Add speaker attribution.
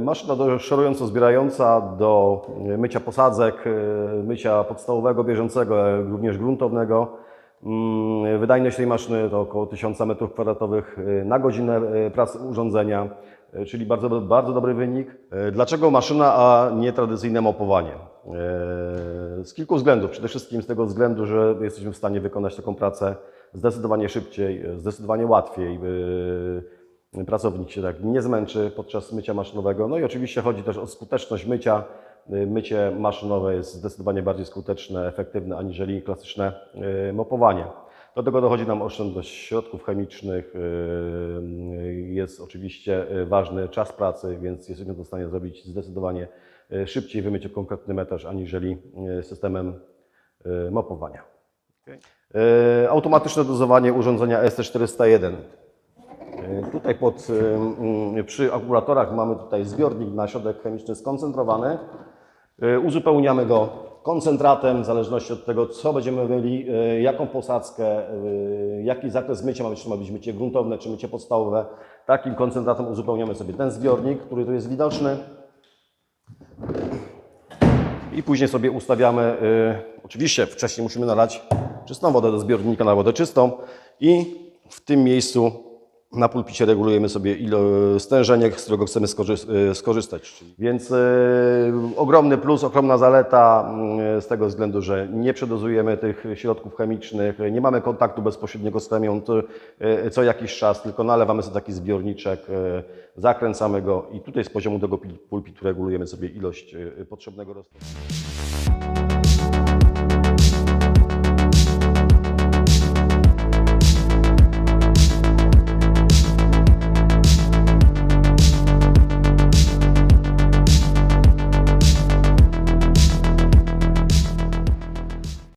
Speaker 1: Maszyna do szorująco zbierająca do e, mycia posadzek, e, mycia podstawowego, bieżącego, jak również gruntownego. Mm, Wydajność tej maszyny to około 1000 m2 na godzinę e, pracy urządzenia, e, czyli bardzo, bardzo dobry wynik. E, Dlaczego maszyna, a nie tradycyjne mopowanie? E, Z kilku względów. Przede wszystkim z tego względu, że jesteśmy w stanie wykonać taką pracę zdecydowanie szybciej, e, zdecydowanie łatwiej. Pracownik się tak nie zmęczy podczas mycia maszynowego. No i oczywiście chodzi też o skuteczność mycia. Y, Mycie maszynowe jest zdecydowanie bardziej skuteczne, efektywne aniżeli klasyczne y, mopowanie. Do tego dochodzi nam oszczędność środków chemicznych. y, Jest oczywiście ważny czas pracy, więc jesteśmy w stanie zrobić zdecydowanie szybciej wymycie konkretny metraż aniżeli systemem mopowania. Y, Automatyczne dozowanie urządzenia ST401. Tutaj pod, przy akumulatorach mamy tutaj zbiornik na środek chemiczny skoncentrowany. E, Uzupełniamy go koncentratem w zależności od tego, co będziemy myli, e, jaką posadzkę, e, jaki zakres mycia ma być, czy ma być mycie gruntowne, czy mycie podstawowe. Takim koncentratem uzupełniamy sobie ten zbiornik, który tu jest widoczny. I później sobie ustawiamy, oczywiście wcześniej musimy nalać czystą wodę do zbiornika na wodę czystą i w tym miejscu na pulpicie regulujemy sobie ilo, stężenie, z którego chcemy y, skorzystać. Więc y, ogromny plus, ogromna zaleta y, z tego względu, że nie przedozujemy tych środków chemicznych, nie mamy kontaktu bezpośredniego z chemią y, co jakiś czas, tylko nalewamy sobie taki zbiorniczek, y, zakręcamy go i tutaj z poziomu tego pulpitu regulujemy sobie ilość y, potrzebnego roztopu.